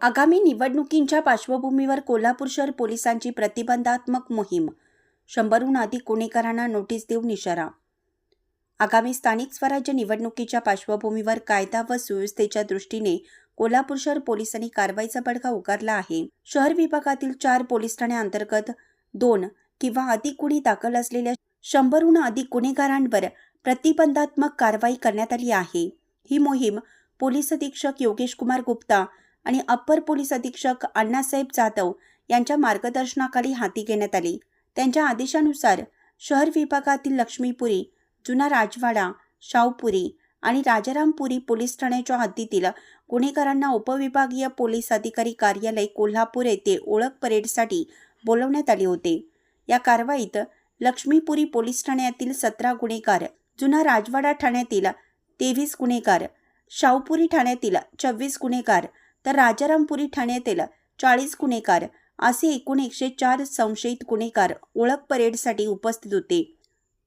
आगामी निवडणुकींच्या पार्श्वभूमीवर कोल्हापूर शहर पोलिसांची प्रतिबंधात्मक मोहीम. शंभरहून अधिक गुन्हेगारांना नोटीस देऊन इशारा. आगामी स्थानिक स्वराज्य निवडणुकीच्या पार्श्वभूमीवर कायदा व सुव्यवस्थेच्या दृष्टीने कोल्हापूर शहर पोलिसांनी कारवाईचा बडगा उगारला आहे. शहर विभागातील चार पोलीस ठाण्यांतर्गत दोन किंवा अधिक गुन्हे दाखल असलेल्या शंभरहून अधिक गुन्हेगारांवर प्रतिबंधात्मक कारवाई करण्यात आली आहे. ही मोहीम पोलीस अधीक्षक योगेश कुमार गुप्ता आणि अप्पर पोलीस अधीक्षक अण्णासाहेब जाधव यांच्या मार्गदर्शनाखाली हाती घेण्यात आली. त्यांच्या आदेशानुसार शहर विभागातील लक्ष्मीपुरी जुना राजवाडा शावपुरी आणि राजारामपुरी पोलीस ठाण्याच्या हद्दीतील गुन्हेगारांना उपविभागीय पोलीस अधिकारी कार्यालय कोल्हापूर येथे ओळख परेडसाठी बोलवण्यात आले होते. या कारवाईत लक्ष्मीपुरी पोलीस ठाण्यातील सतरा गुन्हेगार जुना राजवाडा ठाण्यातील तेवीस गुन्हेगार शावपुरी ठाण्यातील चव्वीस गुन्हेगार तर राजारामपुरी ठाण्यातील चाळीस गुन्हेगार असे एकूण एकशे चार संशयित गुन्हेगार ओळख परेडसाठी उपस्थित होते.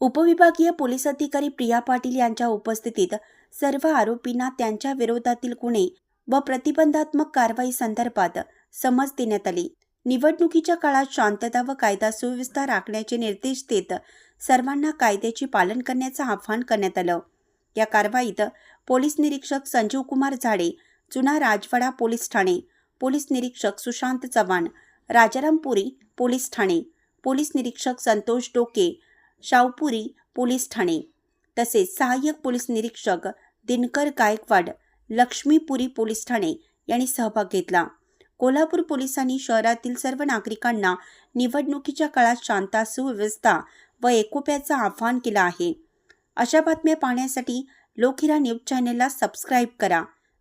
उपविभागीय पोलीस अधिकारी प्रिया पाटील यांच्या उपस्थितीत सर्व आरोपींना त्यांच्या विरोधातील गुन्हे व प्रतिबंधात्मक कारवाई संदर्भात समज देण्यात आली. निवडणुकीच्या काळात शांतता व कायदा सुव्यवस्था राखण्याचे निर्देश देत सर्वांना कायद्याचे पालन करण्याचं आवाहन करण्यात आलं. या कारवाईत पोलीस निरीक्षक संजीव कुमार झाडे जुना राजवाडा पोलीस ठाणे. पोलीस निरीक्षक सुशांत चव्हाण. राजारामपुरी पोलीस ठाणे. पोलीस निरीक्षक संतोष डोके. शावपुरी पोलीस ठाणे. तसेच सहाय्यक पोलीस निरीक्षक दिनकर गायकवाड. लक्ष्मीपुरी पोलीस ठाणे यांनी सहभाग घेतला. कोल्हापूर पोलिसांनी शहरातील सर्व नागरिकांना निवडणुकीच्या काळात शांता सुव्यवस्था व एकोप्याचं आवाहन केलं आहे. अशा बातम्या पाहण्यासाठी लोकहिरा न्यूज चॅनलला सबस्क्राईब करा.